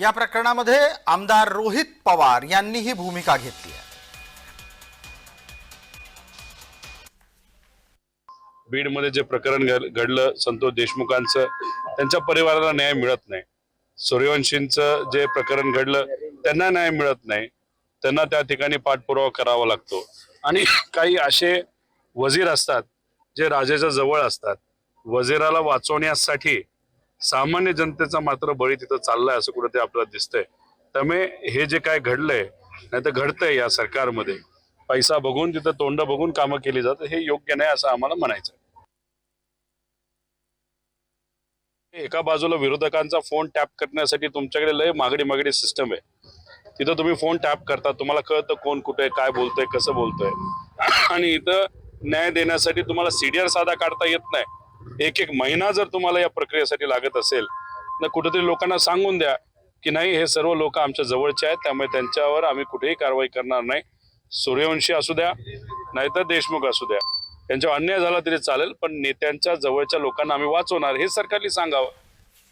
या प्रकरणामध्ये आमदार रोहित पवार यांनी ही भूमिका घेतली आहे. बीडमध्ये जे प्रकरण घडलं संतोष देशमुखांचं त्यांच्या परिवाराला न्याय मिळत नाही. सूर्यवंशींचं जे प्रकरण घडलं त्यांना न्याय मिळत नाही. त्यांना त्या ठिकाणी पाठपुरावा करावा लागतो. आणि काही असे वजीर असतात जे राजाच्या जवळ असतात. वजीराला वाचवण्यासाठी सामान्य जनतेचा मात्र बळी तिथं चाललाय असं कुठं ते आपल्याला दिसतंय. त्यामुळे हे जे काय घडलंय नाही तर घडतंय या सरकारमध्ये पैसा बघून तिथं तोंड बघून कामं केली जातात हे योग्य नाही असं आम्हाला म्हणायचं एका बाजूला विरोधकांचा फोन टॅप करण्यासाठी तुमच्याकडे लय मागडी मागडी सिस्टम आहे. तिथं तुम्ही फोन टॅप करता तुम्हाला कळतं कोण कुठे काय बोलतोय कसं बोलतोय. आणि इथं न्याय देण्यासाठी तुम्हाला सीडीआर साधा काढता येत नाही. एक एक महिना जर तुम्हाला या प्रक्रियेसाठी लागत असेल तर कुठेतरी लोकांना सांगून द्या की नाही हे सर्व लोक आमच्या जवळचे आहेत त्यामुळे त्यांच्यावर आम्ही कुठेही कारवाई करणार नाही. सूर्यवंशी असू द्या नाहीतर देशमुख असू द्या. त्यांच्यावर अन्याय झाला तरी चालेल पण नेत्यांच्या जवळच्या लोकांना आम्ही वाचवणार हे सरकारने सांगावं.